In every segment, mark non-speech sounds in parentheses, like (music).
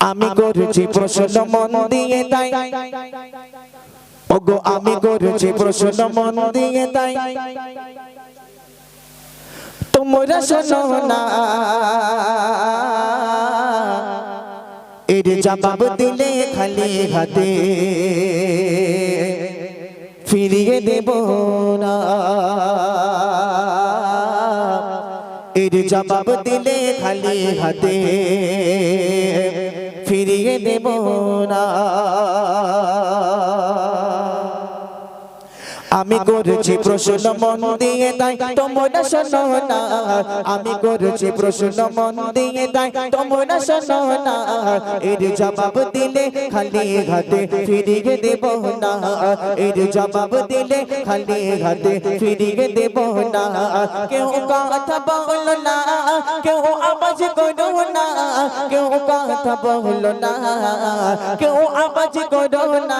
আমি করছি প্রশ্ন মন দিয়ে তাই। ওগো, আমি করছি প্রশ্ন মন দিয়ে তাই। তোমরা শোনো না। এর জবাব দিলে খালি হাতে। ফিরিয়ে দেব না। এর জবাব দিলে খালি হাতে ফিরিয়ে দেব না। আমি করেছি প্রশ্ন মন দিয়ে তাই তোমরা শোনো না। আমি করেছি প্রশ্ন মন দিয়ে তাই তোমরা শোনো না। এর জবাব দিলে খালি হাতে ফিরিয়ে দেব না। এর জবাব দিলে খালি হাতে ফিরিয়ে দেব না। কেউ কথা বলো না কেউ আওয়াজ করো না। কেউ কথা বলো না কেউ আওয়াজ করো না।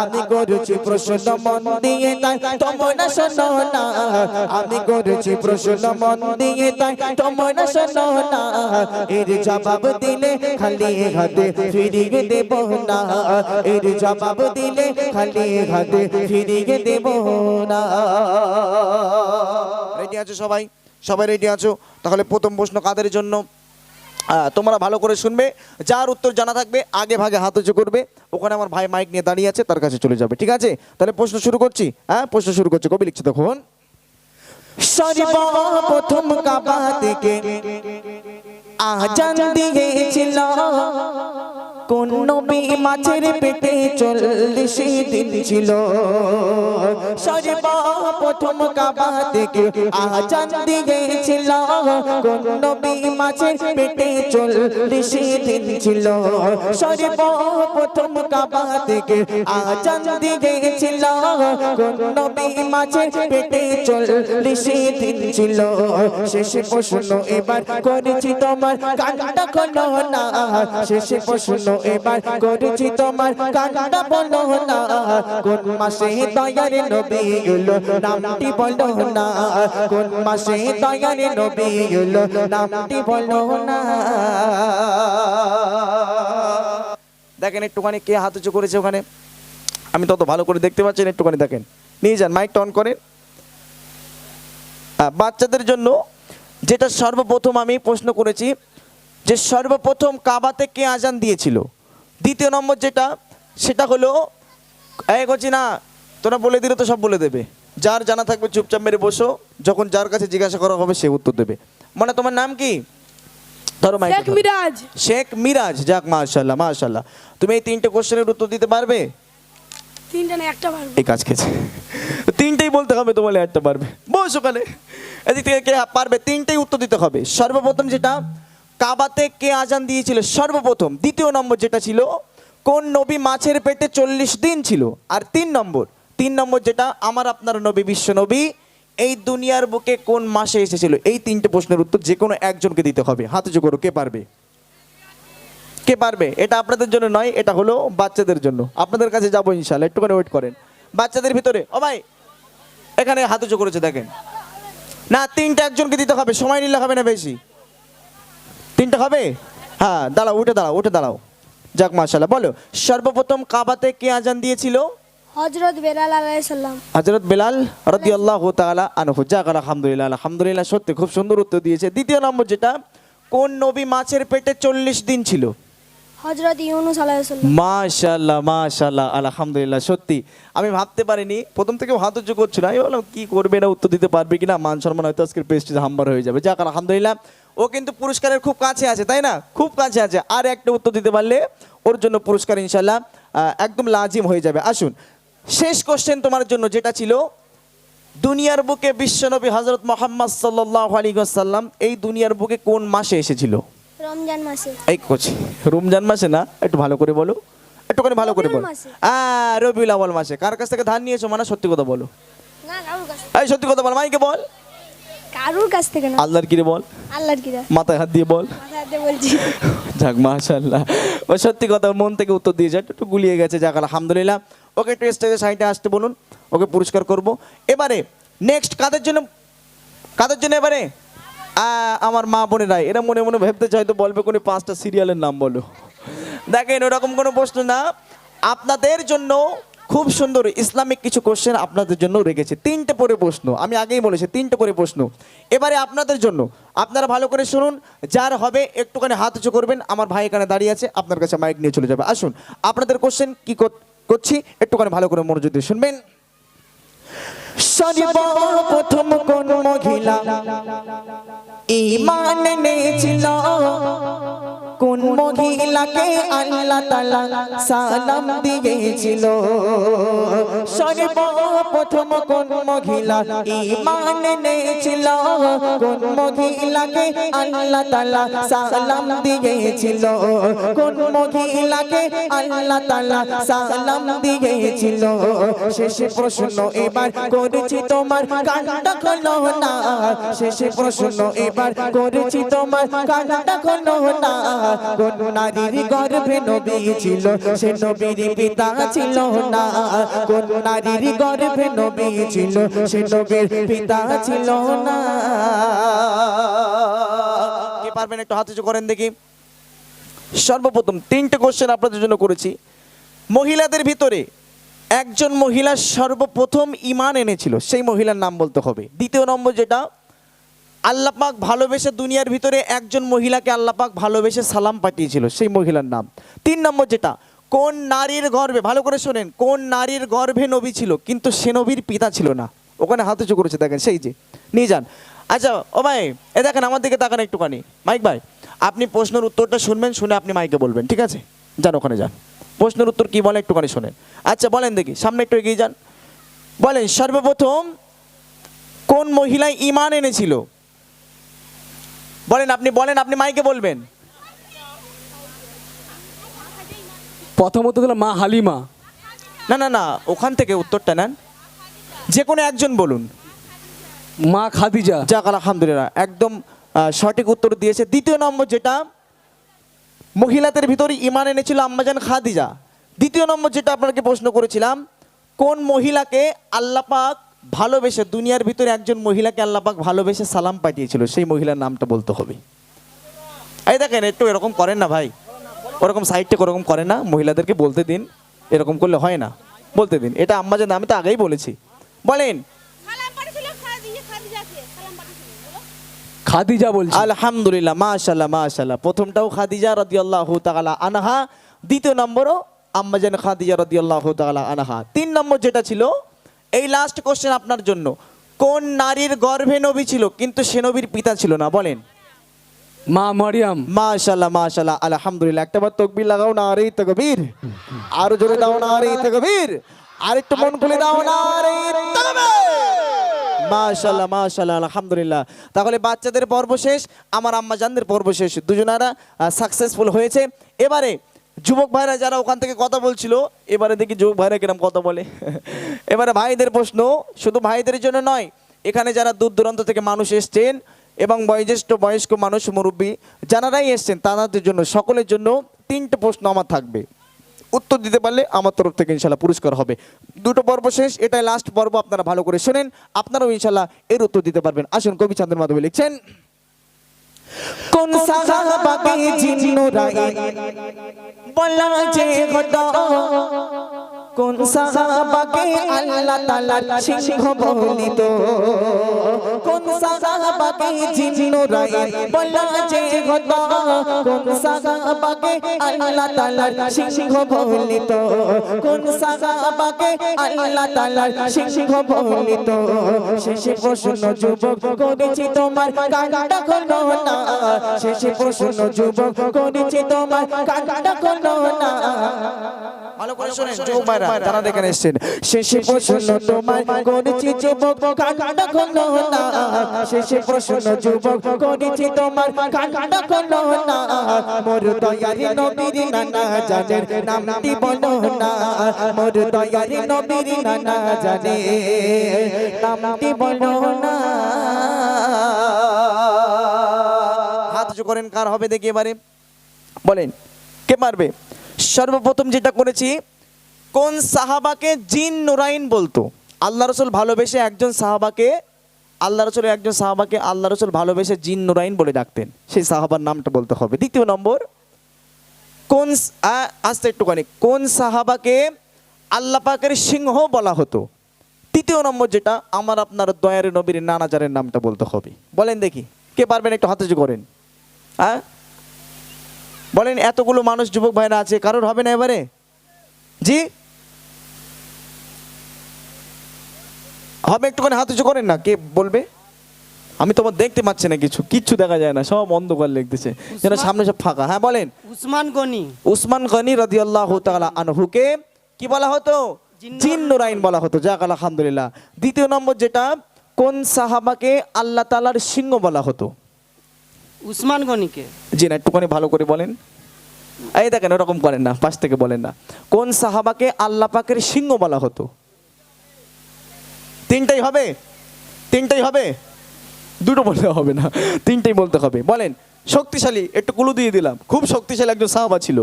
আমি করেছি মন দিয়ে তাই তোমরা শোনো না। আমি করেছি মন দিয়ে তাই তোমরা শোনো না। এর জবাব দিলে খালি হাতে ফিরিয়ে দেব না। এর জবাব দিলে খালি হাতে ফিরিয়ে দেব না। রেডি আছো সবাই? সবাই রেডি আছো? তাহলে প্রথম প্রশ্ন কাদের জন্য? তোমরা ভালো করে শুনবে, যার উত্তর জানা থাকবে, আগে ভাগে হাত উঁচু করবে। ওখানে আমার ভাই মাইক নিয়ে দাঁড়িয়ে আছে, তার কাছে চলে যাবে, ঠিক আছে? তাহলে প্রশ্ন শুরু করছি হ্যাঁ? প্রশ্ন শুরু করছি, কবি লিখছি তখন প্রথম কাবা থেকে দিয়েছিল। কোন নবী মাছের পেটে চল্লিশ দিন ছিল? সর্বপ্রথম কাবা থেকে আজান দিয়েছিল। কোন নবী মাছের পেটে চল্লিশ দিন ছিল? সর্বপ্রথম কাবা থেকে আজান দিয়েছিল। কোন নবী মাছের পেটে চল্লিশ দিন ছিল? শেষে প্রশ্ন এবার করেছি তোমার কানটা খোলো না। শেষে প্রশ্ন এবার করেছি তোমার কানটা বলো না। কোন মাসে দয়ারে নবী এলো, নামটি বলো না। কোন মাসে দয়ারে নবী এলো, নামটি বলো না। দেখেন একটুখানি কে হাত উঁচু করেছে ওখানে। আমি তত ভালো করে দেখতে পাচ্ছি একটুখানি দেখেন। নিয়ে যান, মাইকটা অন করেন। বাচ্চাদের জন্য যেটা সর্বপ্রথম আমি প্রশ্ন করেছি যে সর্বপ্রথম কাবাতে কে আজান দিয়েছিল? দ্বিতীয় নম্বর যেটা সেটা হলো এক হচ্ছে না তোরা বলে দিলে তো সব বলে দেবে। যার জানা থাকবে চুপচাপ মেরে বসো যখন যার কাছে জিজ্ঞাসা করা হবে সে উত্তর দেবে। মানে তোমার নাম কি? ধরো শেখ মিরাজ। শেখ মিরাজ যাক মাশাল্লাহ মাশাল্লাহ তুমি এই তিনটে কোশ্চেনের উত্তর দিতে পারবে? তিনটা না একটা পারব। এই কাজ খেয়েছে। তিনটেই বলতে হবে তোমার একটা পারবে। বস ওখানে। এদিক থেকে কে পারবে তিনটেই উত্তর দিতে হবে। সর্বপ্রথম যেটা কাবাতে কে আজান দিয়েছিল? সর্বপ্রথম। দ্বিতীয় নম্বর যেটা ছিল, কোন নবী মাছের পেটে চল্লিশ দিন ছিল? আর তিন নম্বর তিন নম্বর যেটা, আমার আপনার নবী বিশ্ব নবী, এই দুনিয়ার বুকে কোন মাসে এসেছিল? এই তিনটে প্রশ্নের উত্তর যে কোনো একজনকে দিতে হবে। হাতে করো, কে পারবে? কে পারবে? এটা আপনাদের জন্য নয়, এটা হলো বাচ্চাদের জন্য। আপনাদের কাছে যাব ইনশাল্লাহ একটুখানি ওয়েট করেন। বাচ্চাদের ভিতরে, ও ভাই, এখানে হাত উঁচু করেছে, দেখেন। না, তিনটা একজনকে দিতে হবে, সময় নিলে হবে না বেশি। তিনটা হবে হ্যাঁ দাঁড়াও উঠে দাঁড়াও উঠে দাঁড়াও। যাক মাশাল্লাহ বলো সর্বপ্রথম কাবাতে কে আজান দিয়েছিল? হজরত বেলাল আলাইসাল্লাম হজরত বেলাল রদি আল্লাহ তালা আনহু। যাক আলহামদুলিল্লাহ আলহামদুলিল্লাহ সত্যি খুব সুন্দর উত্তর দিয়েছে। দ্বিতীয় নম্বর যেটা কোন নবী মাছের পেটে চল্লিশ দিন ছিল? হজরত ইউনুস আলহামদুলিল্লাহ সত্যি। আমি ভাবতে পারিনি প্রথম থেকে হাত উঁচু করছিল আমি বললাম কি করবে? না উত্তর দিতে পারবে কিনা? মান সম্মান হয়তো আজকের পেস্টিজ হাম্বার হয়ে যাবে। যাক আলহামদুলিল্লাহ ও কিন্তু পুরস্কারের খুব কাছে আছে তাই না? খুব কাছে আছে। আর একটা উত্তর দিতে পারলে ওর জন্য পুরস্কার ইনশাল্লাহ একদম লাজিম হয়ে যাবে। আসুন শেষ কোশ্চেন তোমার জন্য যেটা ছিল দুনিয়ার বুকে বিশ্বনবী হজরত মোহাম্মদ সাল্লাহ আলী সাল্লাম এই দুনিয়ার বুকে কোন মাসে এসেছিল? রমজান মাসে। এই কোচ রমজান মাসে না? একটু ভালো করে বলো। একটুখানি ভালো করে বলো। হ্যাঁ রবিউল আওয়াল মাসে। কার কাছ থেকে ধান নিয়েছো? মানে সত্যি কথা বলো। এই সত্যি কথা বল মাইকে বল। কারুর কাছ থেকে না। আল্লাহর কিরে বল? আল্লাহর কিরা? মাথায় হাত দিয়ে বল। মাথায় হাতে বলছি। (laughs) যাক মাশাল্লাহ ও সত্যি কথা মন থেকে উত্তর দিয়েছে। একটু গুলিয়ে গেছে যাক আলহামদুলিল্লাহ। ওকে একটু স্টেজের সাইডে আসতে বলুন। ওকে পুরস্কার করব। এবারে নেক্সট কাদের জন্য কাদের জন্য এবারে? আমার মা বোনেরা এরা মনে মনে ভাবতে চাইতো বলবে কোনো পাঁচটা সিরিয়ালের নাম বলো। দেখেন ওরকম কোনো প্রশ্ন না। আপনাদের জন্য খুব সুন্দর ইসলামিক কিছু কোশ্চেন আপনাদের জন্য রেখেছে। তিনটে করে প্রশ্ন, আমি আগেই বলেছি, তিনটে করে প্রশ্ন। এবারে আপনাদের জন্য, আপনারা ভালো করে শুনুন, যার হবে একটুখানি হাত উঁচু করবেন, আমার ভাই এখানে দাঁড়িয়ে আছে, আপনার কাছে মাইক নিয়ে চলে যাবে। আসুন, আপনাদের কোশ্চেন কি কর- করছি, একটুখানি ভালো করে মনোযোগ দিয়ে শুনবেন। সর্বপ্রথম কোন মহিলা ইমান কোন মহিলাকে আল্লাহ তালা সালাম দিয়েছিল? সর্বপ্রথম কোন মহিলা ইমান এনেছিল? কোন মহিলাকে আল্লাহ তালা সালাম দিয়েছিল? কোন মহিলাকে আল্লাহ তালা সালাম দিয়েছিল? শেষে প্রশ্ন এবার করেছি তোমার কান্না খোলো শেষে প্রশ্ন এবার করেছি তোমার কান্না খোলো না। কোন নারীর গর্ভে নবী ছিল, সে নবীর পিতা ছিল না। কোন নারীর গর্ভে নবী ছিল, সে নবীর পিতা ছিল না। কে পারবেন একটু হাত উঁচু করেন দেখি? সর্বপ্রথম তিনটে কোশ্চেন আপনাদের জন্য করেছি। মহিলাদের ভিতরে একজন মহিলা সর্বপ্রথম ইমান এনেছিল, সেই মহিলার নাম বলতে হবে। দ্বিতীয় নম্বর যেটা আল্লাপাক ভালোবেসে দুনিয়ার ভিতরে একজন মহিলাকে আল্লাপাক ভালোবেসে সালাম পাঠিয়েছিল, সেই মহিলার নাম। তিন নম্বর যেটা, কোন নারীর গর্ভে, ভালো করে শোনেন, কোন নারীর গর্ভে নবী ছিল, কিন্তু সে নবীর পিতা ছিল না। ওখানে হাত উঁচু করেছে, দেখেন, সেই যে, নিয়ে যান। আচ্ছা ও ভাই, এ দেখেন, আমার দিকে তাকান একটুখানি। মাইক ভাই, আপনি প্রশ্নের উত্তরটা শুনবেন, শুনে আপনি মাইকে বলবেন, ঠিক আছে? যান ওখানে, যান। প্রশ্নের উত্তর কি বলে, একটুখানি শোনেন। আচ্ছা বলেন দেখি, সামনে একটু এগিয়ে যান। বলেন, সর্বপ্রথম কোন মহিলায় ইমান এনেছিল? বলেন আপনি বলেন আপনি মাইকে বলবেন। প্রথমত হলো মা হালিমা। না না না ওখান থেকে উত্তরটা নেন। যে কোনো একজন বলুন। মা খাদিজা। যাক আলহামদুলিল্লাহ একদম সঠিক উত্তর দিয়েছে। দ্বিতীয় নম্বর যেটা মহিলাদের ভিতরে ইমান এনেছিল আম্মাজান খাদিজা। দ্বিতীয় নম্বর যেটা আপনাকে প্রশ্ন করেছিলাম কোন মহিলাকে আল্লাপাক ভালোবেসে দুনিয়ার ভিতরে একজন মহিলাকে আল্লাপাক ভালোবেসে সালাম পাঠিয়েছিল সেই মহিলার নামটা বলতে হবে। এই দেখেন একটু এরকম করেন না ভাই। ওরকম সাইডটা ওরকম করে না মহিলাদেরকে বলতে দিন এরকম করলে হয় না। বলতে দিন এটা আম্মাজান নামে তো আগেই বলেছি। বলেন খাদিজা খাদিজাকে। সালাম পাঠিয়েছিল বলো। খাদিজা বলছি। আলহামদুলিল্লাহ মাশাল্লাহ মাশাল্লাহ প্রথমটাও খাদিজা রাদিয়াল্লাহু তাআলা আনহা দ্বিতীয় নম্বরও আম্মাজান খাদিজা রাদিয়াল্লাহু তাআলা আনহা। তিন নম্বর যেটা ছিল এই লাস্ট কোশ্চেন আপনার জন্য। কোন নারীর গর্ভে নবী ছিল কিন্তু সে নবীর পিতা ছিল না? বলেন। মা মারিয়াম। মাশাল্লাহ মাশাল্লাহ আলহামদুলিল্লাহ। একটা বার তকবির লাগাও না আরে তকবীর। আরও জোরে দাও না আরে তকবীর। আর একটু মন খুলে দাও না আরে মাশাল্লাহ মাশাল্লাহ আলহামদুলিল্লাহ। তাহলে বাচ্চাদের পর্ব শেষ আমার আম্মা জানদের পর্ব শেষ। দুজনারা সাকসেসফুল হয়েছে। এবারে যুবক ভাইরা যারা ওখান থেকে কথা বলছিল, এবারে দেখি যুবক ভাইরা কিরম কথা বলে। (laughs) এবারে ভাইদের প্রশ্ন, শুধু ভাইদের জন্য নয়, এখানে যারা দূর দূরান্ত থেকে মানুষ এসছেন এবং বয়োজ্যেষ্ঠ, বয়স্ক মানুষ, মুরব্বী যারাই এসছেন, তাদের জন্য, সকলের জন্য তিনটে প্রশ্ন আমার থাকবে। উত্তর দিতে পারলে আমার তরফ থেকে ইনশাল্লাহ পুরস্কার হবে। দুটো পর্ব শেষ, এটাই লাস্ট পর্ব, আপনারা ভালো করে শোনেন, আপনারাও ইনশাল্লাহ এর উত্তর দিতে পারবেন। আসুন কবি চন্দ্র মাধবী লিখছেন কোন সাহাবাকে জিন্নুরাই বলা যে ঘটা কোন সাহাবাকে আল্লাহ তাআলার সিংহ বলিত কোন সাহাবাকে জিন্নুরাই বলা যে ঘটা কোন সাহাবাকে আল্লাহ তাআলার সিংহ বলিত কোন সাহাবাকে আল্লাহ তাআলার সিংহ বলিত শেষে প্রশ্ন, যুবক করেছি তোমার কান্ডা করো না। শেষে প্রশ্ন, যুবক করেছি তোমার কান্ডা করো না। ভালো করে শুনেন যুবক ভাইরা যারা দেখেন এসেছেন। শেষে প্রশ্ন করেছি যুবক করল না। শেষে প্রশ্ন যুবক করেছি তোমার করল না। মোর দয়ারি নবীর নানা জানের নামটি বলো না। মোর দয়ারি নবীর নানা জানে। নামটি বলো না। হাত করেন কার হবে দেখি এবারে? বলেন কে পারবে সর্বপ্রথম যেটা করেছি কোন সাহাবাকে জিন নুরাইন বলতো? আল্লাহ রসুল ভালোবেসে একজন সাহাবাকে, আল্লাহ রসুলের একজন সাহাবাকে আল্লাহ রসুল ভালোবেসে জিন নুরাইন বলে ডাকতেন। সেই সাহাবার নামটা বলতে হবে। দ্বিতীয় নম্বর, কোন আসতে একটুখানি, কোন সাহাবাকে আল্লাহ পাকের সিংহ বলা হতো? তৃতীয় নম্বর যেটা, আমার আপনার দয়ারে নবীর নানাজারের নামটা বলতে হবে। বলেন দেখি, কে পারবেন একটু হাতে করেন? হ্যাঁ বলেন, এতগুলো মানুষ, যুবক ভাইরা আছে, কারোর হবে না এবারে? জি? হবে একটুখানি হাত উঁচু করেন না কে বলবে? আমি তোমার দেখতে পাচ্ছি না কিছু কিচ্ছু দেখা যায় না সব অন্ধকার লিখতেছে যেন সামনে সব ফাঁকা। হ্যাঁ বলেন। উসমান গনি। উসমান গনি রাদিয়াল্লাহু তাআলা আনহুকে কি বলা হতো? জিন নুরাইন বলা হতো। যাক আলহামদুলিল্লাহ। দ্বিতীয় নম্বর যেটা কোন সাহাবাকে আল্লাহ তাআলার সিংহ বলা হতো? উসমান গনিকে। জি না একটুখানি ভালো করে বলেন। এই দেখেন ওরকম করেন না পাশ থেকে বলেন না। কোন সাহাবাকে আল্লাহ পাকের সিংহ বলা হতো? তিনটাই হবে? তিনটাই হবে? দুটো বললে হবে না। তিনটাই বলতে হবে। বলেন শক্তিশালী একটু কুলু দিয়ে দিলাম। খুব শক্তিশালী একজন সাহাবা ছিল।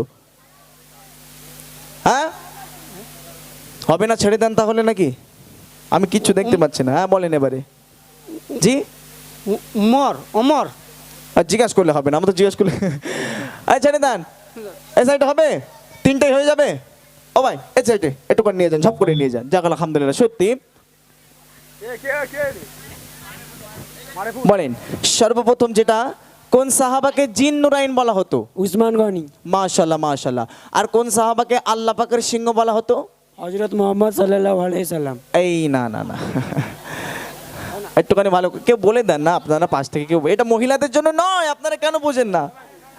হ্যাঁ? হবে না ছেড়ে দেন তাহলে নাকি? আমি কিচ্ছু দেখতে পাচ্ছি না। হ্যাঁ বলেন এবারে। জি? উমর অমর আর জিজ্ঞাসা করলে হবে না আমরা তো জিজ্ঞাসা করলে। এই ছেড়ে দেন। এই সাইডে হবে? তিনটাই হয়ে যাবে? ও ভাই এই সাইডে একটু করে নিয়ে যান সব করে নিয়ে যান। যাক আলহামদুলিল্লাহ সত্যি। বলেন সর্বপ্রথম যেটা কোন সাহাবাকে জিন নুরাইন বলা হতো? উসমান গনি। মাশাল্লাহ মাশাল্লাহ আর কোন সাহাবাকে আল্লাহ পাকের সিংহ বলা হতো? হজরত মোহাম্মদ সাল্লাহ সাল্লাম। এই না না না। একটুখানি ভালো কেউ বলে দেন না আপনারা পাশ থেকে কেউ এটা মহিলাদের জন্য নয় আপনারা কেন বোঝেন না?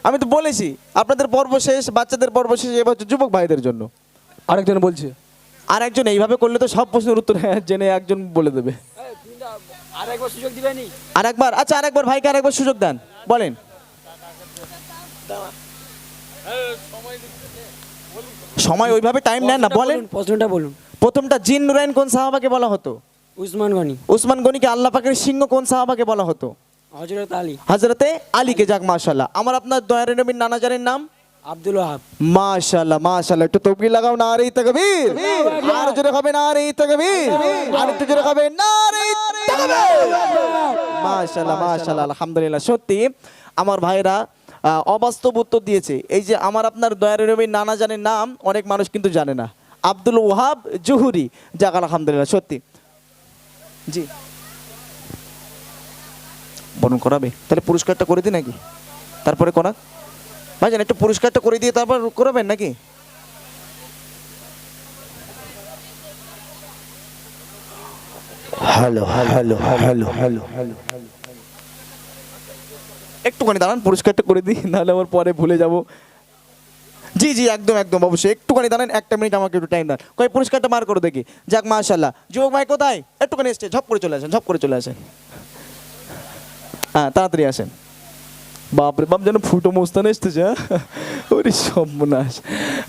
আমি তো বলেছি আপনাদের পর্ব শেষ বাচ্চাদের পর্ব শেষ এবার যুবক ভাইদের জন্য। আরেকজন বলছে। আর একজন এইভাবে করলে তো সব প্রশ্নের উত্তর জেনে একজন বলে দেবে। আর একবার আচ্ছা আর একবার ভাইকে আরেকবার সুযোগ দেন বলেন। সময় ওইভাবে টাইম নেন না বলেন। প্রশ্নটা বলুন। প্রথমটা জিন নুরাইন কোন সাহাবাকে বলা হতো? উসমান গনি। উসমান গনিকে আল্লাহ পাকের সিংহ কোন সাহাবাকে বলা হতো? হজরত আলী। হজরতে আলীকে যাক মাশাল্লাহ আমার আপনার দয়ারে নবীর নানাজারের নাম? আব্দুল ওয়াহাব। মাশাল্লাহ মাশাল্লাহ একটু তকবির লাগাও না রে তাকবীর আর জোরে হবে না রে তাকবীর আর একটু জোরে হবে না রে তাকবীর মাশাল্লাহ মাশাল্লাহ আলহামদুলিল্লাহ। সত্যি আমার ভাইরা অবাস্তব উত্তর দিয়েছে। এই যে আমার আপনার দয়ারে নানা নানাজানের নাম অনেক মানুষ কিন্তু জানে না। আব্দুল ওয়াহাব জুহুরি। যাক আলহামদুলিল্লাহ সত্যি। জি। বরণ করাবে? তাহলে পুরস্কারটা করে দিই নাকি? তারপরে করা ভাইজান, একটু পুরস্কারটা করে দিয়ে তারপর করাবেন নাকি? Hello hello hello hello hello একটুখানি দাঁড়ান পুরস্কারটা করে দিই, নাহলে আমার পরে ভুলে যাব। জি জি, একদম একদম, অবশ্যই। একটুখানি দাঁড়ান, একটা মিনিট আমাকে একটু টাইম দেন কই পুরস্কারটা মার করে দেখি। যাক মাশাল্লাহ যুবক ভাই কোথায়? একটুখানি এসছে ঝপ করে চলে আসেন, ঝপ করে চলে আসেন। হ্যাঁ তাড়াতাড়ি আসেন। বাপরে, বাপ যেন ফুটো মোস্তান এসতেছে হ্যাঁ? ওরে সর্বনাশ।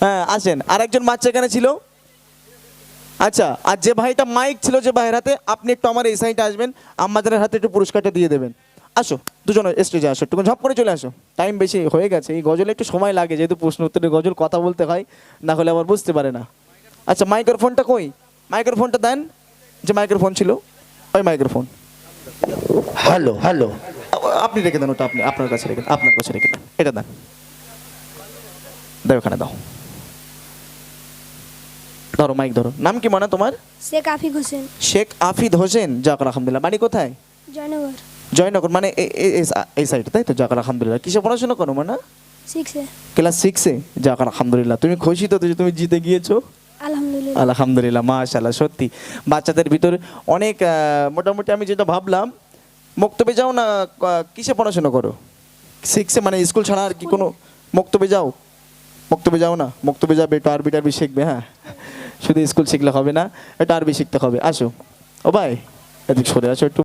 হ্যাঁ আসেন, আরেকজন বাচ্চা এখানে ছিল। আচ্ছা আর যে ভাইটা মাইক ছিল যে ভাইয়ের হাতে, আপনি একটু আমার এই সাইডে আসবেন আমাদের হাতে একটু পুরস্কারটা দিয়ে দেবেন। আসো, দুজন স্টেজে আসো একটু ঝপ করে চলে আসো। টাইম বেশি হয়ে গেছে, এই গজলে একটু সময় লাগে, যেহেতু প্রশ্ন উত্তরে গজল কথা বলতে হয়, না হলে আবার বুঝতে পারে না। আচ্ছা মাইক্রোফোনটা কই? মাইক্রোফোনটা দেন, যে মাইক্রোফোন ছিল, ওই মাইক্রোফোন হ্যালো হ্যালো। আপনি রেখে দেন ওটা আপনি আপনার কাছে রেখে দেন আপনার কাছে রেখে দেন। এটা দেন। দাও এখানে দাও। ধরো মাইক ধরো। নাম কি মানে তোমার? শেখ আফিক হোসেন। শেখ আফিদ হোসেন? জাকার আলহামদুলিল্লাহ। বাড়ি কোথায়? জয়নগর। জয়নগর মানে এই সাইডে তাই তো? জাকার আলহামদুলিল্লাহ। কিসে পড়াশোনা করো মানে? সিক্সে ক্লাস সিক্সে জাকার আলহামদুলিল্লাহ। তুমি খুশি তো যে তুমি জিতে গিয়েছো? আলহামদুলিল্লাহ। আলহামদুলিল্লাহ মাশাল্লাহ সত্যি। বাচ্চাদের ভিতরে অনেক মোটামুটি আমি যেটা ভাবলাম মক্তবে যাও না কিসে পড়াশোনা করো? শিখছে মানে স্কুল ছাড়া আর কি কোনো মক্তবে যাও? মুক্তবে যাও না মুক্তবে যাবে, একটু আরবি টারবি শিখবে হ্যাঁ? শুধু স্কুল শিখলে হবে না এটা আরবি শিখতে হবে। আসো। ও ভাই, এদিক সরে আসো একটু।